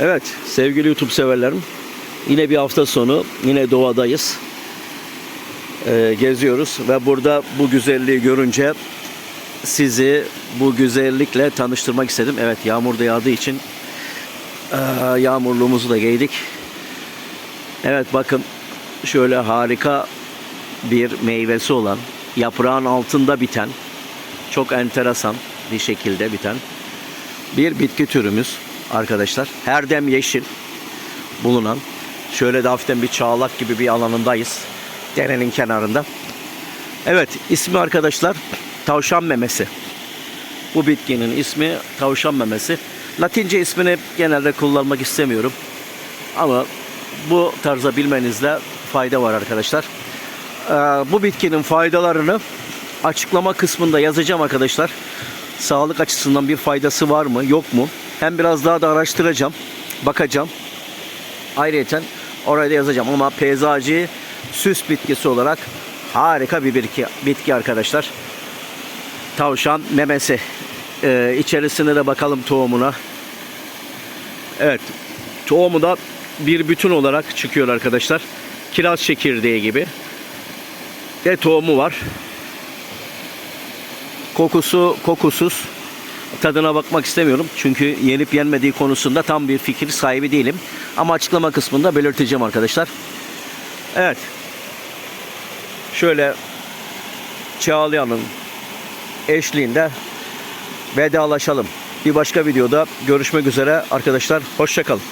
Evet sevgili YouTube severlerim. Yine bir hafta sonu yine doğadayız. Ee, geziyoruz ve burada bu güzelliği görünce sizi bu güzellikle tanıştırmak istedim. Evet yağmur da yağdığı için eee, yağmurluğumuzu da giydik. Evet bakın şöyle harika bir meyvesi olan yaprağın altında biten çok enteresan bir şekilde biten bir bitki türümüz arkadaşlar. Her dem yeşil bulunan şöyle de hafiften bir çağlak gibi bir alanındayız. Derenin kenarında. Evet ismi arkadaşlar tavşan memesi. Bu bitkinin ismi tavşan memesi. Latince ismini genelde kullanmak istemiyorum. Ama bu tarza bilmenizde fayda var arkadaşlar. Ee, bu bitkinin faydalarını açıklama kısmında yazacağım arkadaşlar. Sağlık açısından bir faydası var mı yok mu? Hem biraz daha da araştıracağım. Bakacağım. Ayrıca oraya da yazacağım ama peyzajı süs bitkisi olarak harika bir bitki, bitki arkadaşlar. Tavşan memesi. Ee, içerisine de bakalım tohumuna. Evet. Tohumu da bir bütün olarak çıkıyor arkadaşlar. Kiraz çekirdeği gibi. Ve tohumu var. Kokusu kokusuz. Tadına bakmak istemiyorum. Çünkü yenip yenmediği konusunda tam bir fikir sahibi değilim. Ama açıklama kısmında belirteceğim arkadaşlar. Evet. Şöyle Çağlayan'ın eşliğinde vedalaşalım. Bir başka videoda görüşmek üzere arkadaşlar. Hoşçakalın.